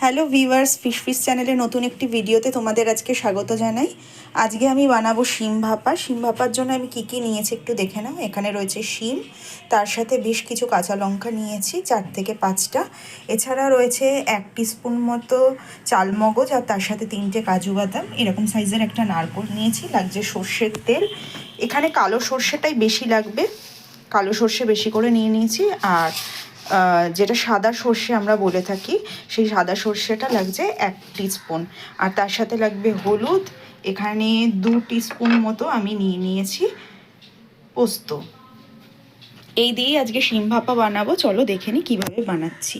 Hello viewers fish fish চ্যানেলে নতুন একটি ভিডিওতে তোমাদের আজকে স্বাগত জানাই। আজকে আমি বানাবো শিম ভাপা। শিম ভাপার জন্য আমি কি কি নিয়েছি একটু দেখে নাও। এখানে রয়েছে শিম, তার সাথে বেশ কিছু কাঁচা লঙ্কা নিয়েছি, চার থেকে পাঁচটা। এছাড়া রয়েছে এক স্পুন মতো চালমগজ আর তার সাথে তিনটে কাজু বাদাম। এরকম সাইজের একটা নারকোল নিয়েছি, লাগছে সর্ষের তেল। এখানে কালো সর্ষেটাই বেশি লাগবে। কালো সর্ষে বেশি করে নিয়ে নিয়েছি। আর যেটা সাদা সর্ষে আমরা বলে থাকি, সেই সাদা সর্ষেটা লাগছে এক স্পুন আর তার সাথে লাগবে হলুদ। এখানে দু স্পুন মতো আমি নিয়ে নিয়েছি পোস্ত। এই দিয়েই আজকে শিম ভাপা বানাবো। চলো দেখে নিই কীভাবে বানাচ্ছি।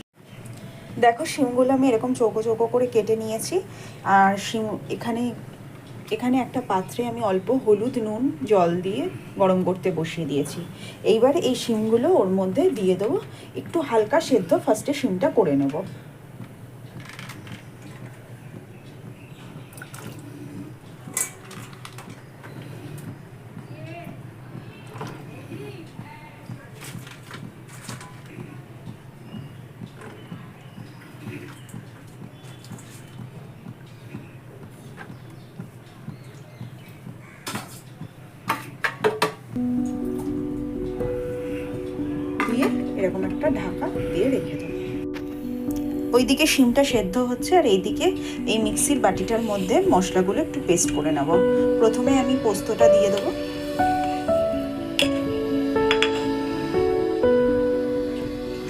দেখো, শিমগুলো আমি এরকম চৌকো চৌকো করে কেটে নিয়েছি। আর শিম এখানে এখানে একটা পাত্রে আমি অল্প হলুদ নুন, জল দিয়ে গরম করতে বসিয়ে দিয়েছি। এইবার এই শিমগুলো ওর মধ্যে দিয়ে দেবো। একটু হালকা সেদ্ধ ফার্স্টে শিমটা করে নেব। এরকম একটা ঢাকা দিয়ে রেখে দেবো। ওইদিকে শিমটা সেদ্ধ হচ্ছে আর এইদিকে এই মিক্সির বাটিটার মধ্যে মশলাগুলো একটু পেস্ট করে নেব। প্রথমে আমি পোস্তটা দিয়ে দেবো।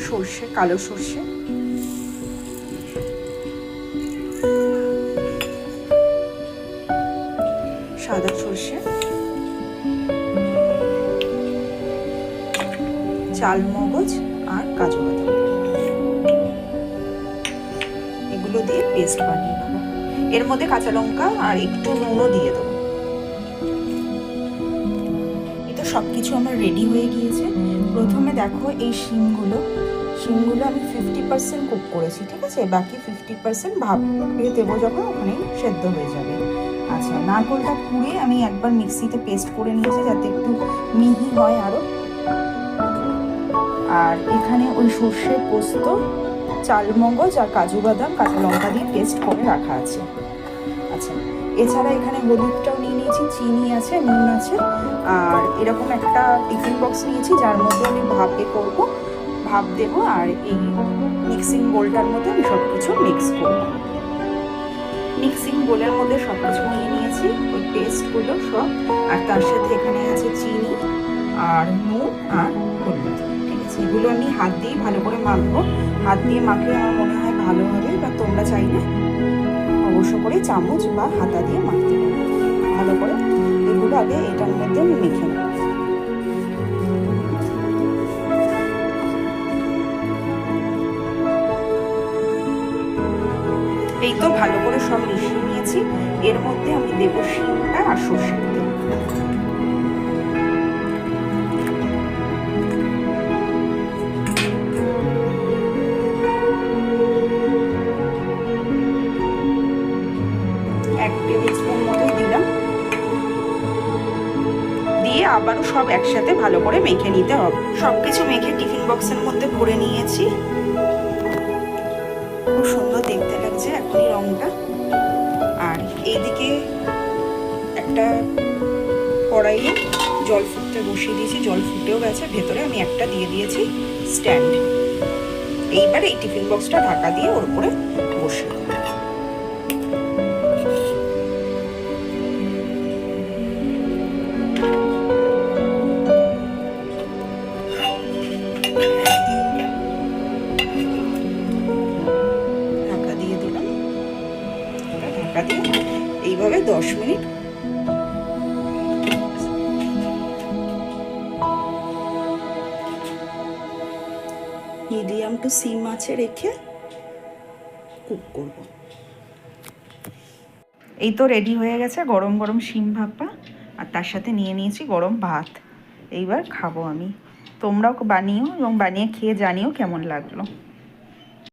সর্ষে, কালো সর্ষে। সাদা সর্ষে। চাল মগজ আর কাজু বাদাম। এগুলো দিয়ে পেস্ট বানিয়ে নেব। এর মধ্যে কাঁচা লঙ্কা আর একটু নুনও দিয়ে দেবো। তো সব কিছু আমার রেডি হয়ে গিয়েছে। প্রথমে দেখো এই শিমগুলো। শিমগুলো আমি ফিফটি পার্সেন্ট কুক করেছি, ঠিক আছে? বাকি ফিফটি পার্সেন্ট ভাপ দেবো যখন ওখানেই সেদ্ধ হয়ে যাবে। আচ্ছা নারকোলটা পুড়ে আমি একবার মিক্সিতে পেস্ট করে নিয়েছি যাতে একটু মিহি হয় আরও আর এখানে ওই সর্ষে পোস্ত চালমগজ আর কাজু বাদাম, কাঁচা লঙ্কা দিয়ে পেস্ট করে রাখা আছে। আচ্ছা এছাড়া এখানে হলুদটাও নিয়ে নিয়েছি, চিনি আছে, নুন আছে, আর এরকম একটা টিফিন বক্স নিয়েছি, যার মধ্যে আমি ভাপে করব, ভাপ দেব আর এই মিক্সিং বোলটার মধ্যে আমি সব কিছু মিক্স করব। মিক্সিং বোলের মধ্যে সব কিছু নিয়ে নিয়েছি, ওই পেস্টগুলো সব, আর তার সাথে এখানে আছে চিনি, আর নুন, আর হলুদ। এগুলো আমি হাত দিয়েই ভালো করে মাখবো। হাত দিয়ে মাখলে আমার মনে হয় ভালো হবে, বা তোমরা চাইলে অবশ্য করে চামচ বা হাতা দিয়ে মাখতে ভালো করে এগুলো আগে এটার মধ্যে আমি মেখে নেব এই তো ভালো করে সব মিশিয়ে নিয়েছি। এর মধ্যে আমি দেবো শিমটা আর সর্ষের তেল। টেবিল স্পুন দিলাম। দিয়ে আবারও সব একসাথে ভালো করে মেখে নিতে হবে। সব কিছু মেখে টিফিন বক্সের মধ্যে ভরে নিয়েছি। খুব সুন্দর দেখতে লাগছে এখনই রংটা। আর এইদিকে একটা কড়াইয়ে জল ফুটতে বসিয়ে দিয়েছি। জল ফুটেও গেছে। ভেতরে আমি একটা দিয়ে দিয়েছি স্ট্যান্ড। এইবার এই টিফিন বক্সটা ঢাকা দিয়ে ওর উপরে বসিয়ে এইভাবে দশ মিনিট। মিডিয়াম টু সিম আছে রেখে কুক করব। এই তো রেডি হয়ে গেছে গরম গরম শিম ভাপা, আর তার সাথে নিয়ে নিয়েছি গরম ভাত। এইবার খাব আমি। তোমরাও বানিও এবং বানিয়ে খেয়ে জানিও কেমন লাগল।